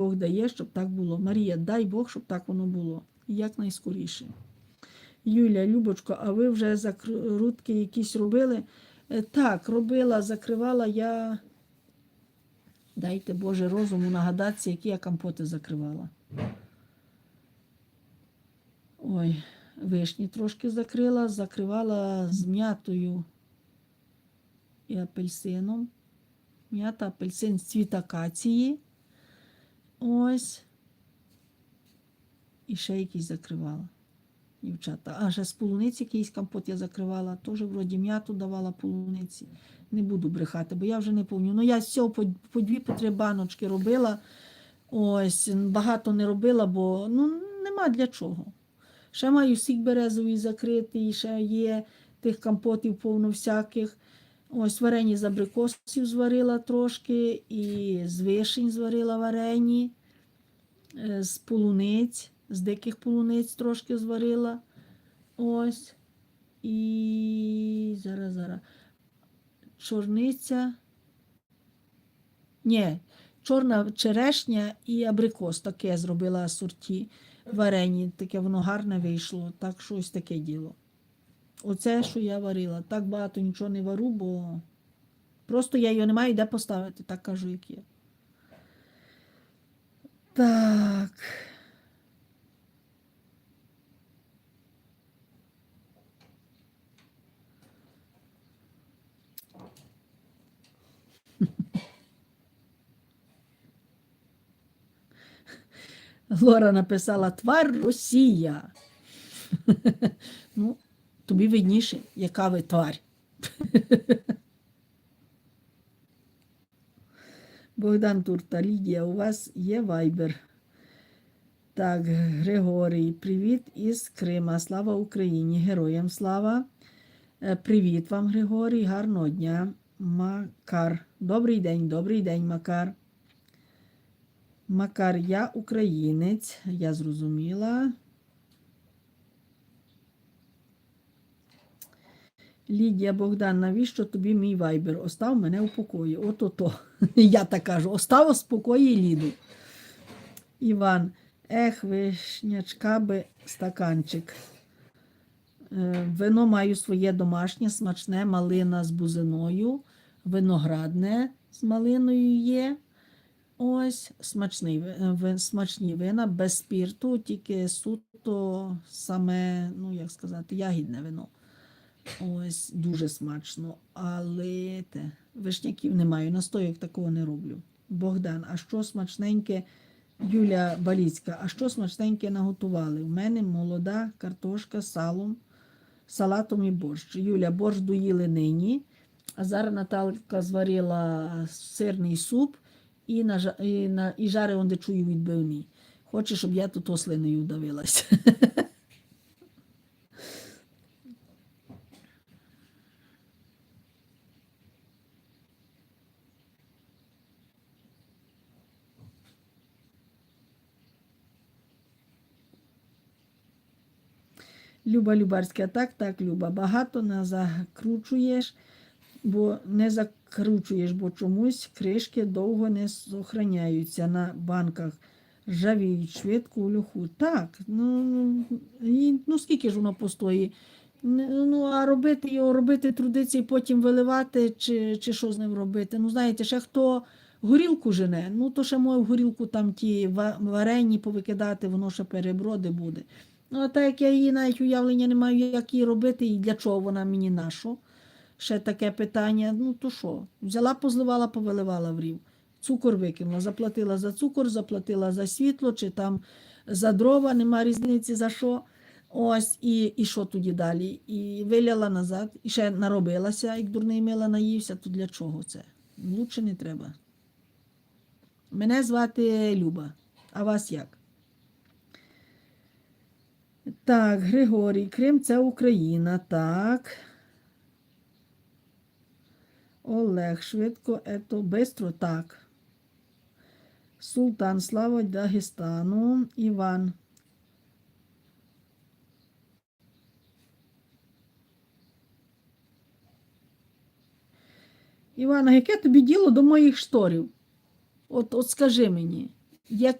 Бог дає, щоб так було. Марія, дай Бог, щоб так воно було. Якнайскоріше. Юля, Любочко, а ви вже закрутки якісь робили? Е, Так, робила, закривала я. Дайте Боже розуму нагадатися, які я компоти закривала. Ой, вишні трошки закрила, закривала з м'ятою і апельсином. М'ята, апельсин, цвіт акації. Ось. І ще якийсь закривала. Дівчата. А ще з полуниці якийсь компот я закривала. Теж вроді м'яту давала полуниці. Не буду брехати, бо я вже не пам'ятаю. Ну, я з цього по, по дві, по три баночки робила. Ось, багато не робила, бо ну, нема для чого. Ще маю сік березовий закритий, ще є тих компотів повно всяких. Ось варені з абрикосів зварила трошки, і з вишень зварила варені, е, з полуниць, з диких полуниць трошки зварила. Ось. І зараз, зараз. Чорниця. Ні, чорна черешня і абрикос таке зробила асорті варені. Таке воно гарне вийшло. Так що ось таке діло. Оце, що я варила. Так багато нічого не вару, бо просто я його не маю де поставити, так кажу, як є. Так. Лора написала Твар Росія. ну, тобі видніше, яка ви тварь. Богдан Турта, Лідія, у вас є вайбер. Так, Григорій, привіт із Крима. Слава Україні! Героям слава. Е, Привіт вам, Григорій, гарного дня. Макар. Добрий день, добрий день, Макар. Макар, я українець, я зрозуміла. Лідія Богдан, навіщо тобі мій вайбер? Остав мене у покої. От-ото. Я так кажу, остав у спокої Ліду. Іван, ех, вишнячка би стаканчик. Е, Вино маю своє домашнє, смачне, малина з бузиною, виноградне з малиною є. Ось смачний, ви- смачні вина без спірту, тільки суто саме, ну як сказати, ягідне вино. Ось дуже смачно. Але те, вишняків не маю, настояк такого не роблю. Богдан, а що смачненьке, Юля Баліцька, а що смачненьке наготували? У мене молода картошка з салом, салатом і борщ. Юля, борщ доїли нині. А зараз Наталка зварила сирний суп і, на, і, на, і жари онде чую відбивні. Хоче, щоб я тут ослиною давилась. Люба Любарська, так, так, Люба. Багато не закручуєш, бо не закручуєш, бо чомусь кришки довго не зберігаються на банках. Ржавіють швидко у льоху. Так, ну, ну, і, ну скільки ж воно постоїть? Ну, а робити його, робити трудиться і потім виливати, чи, чи що з ним робити? Ну, знаєте, ще хто горілку жене, ну то ще може горілку там ті варені повикидати, воно ще переброди буде. Ну, а так як я її навіть уявлення не маю, як її робити і для чого вона мені на що. Ще таке питання. Ну то що? Взяла, позливала, повиливала в рів. Цукор викинула, заплатила за цукор, заплатила за світло, чи там за дрова, нема різниці за що. Ось, і, і що тоді далі? І виляла назад, і ще наробилася, як дурний мила наївся, то для чого це? Лучше не треба. Мене звати Люба, а вас як? Так, Григорій, Крим це Україна, так. Олег, швидко, ето, бистро, так. Султан, слава Дагестану, Іван. Івана, яке тобі діло до моїх шторів? От, от скажи мені. Як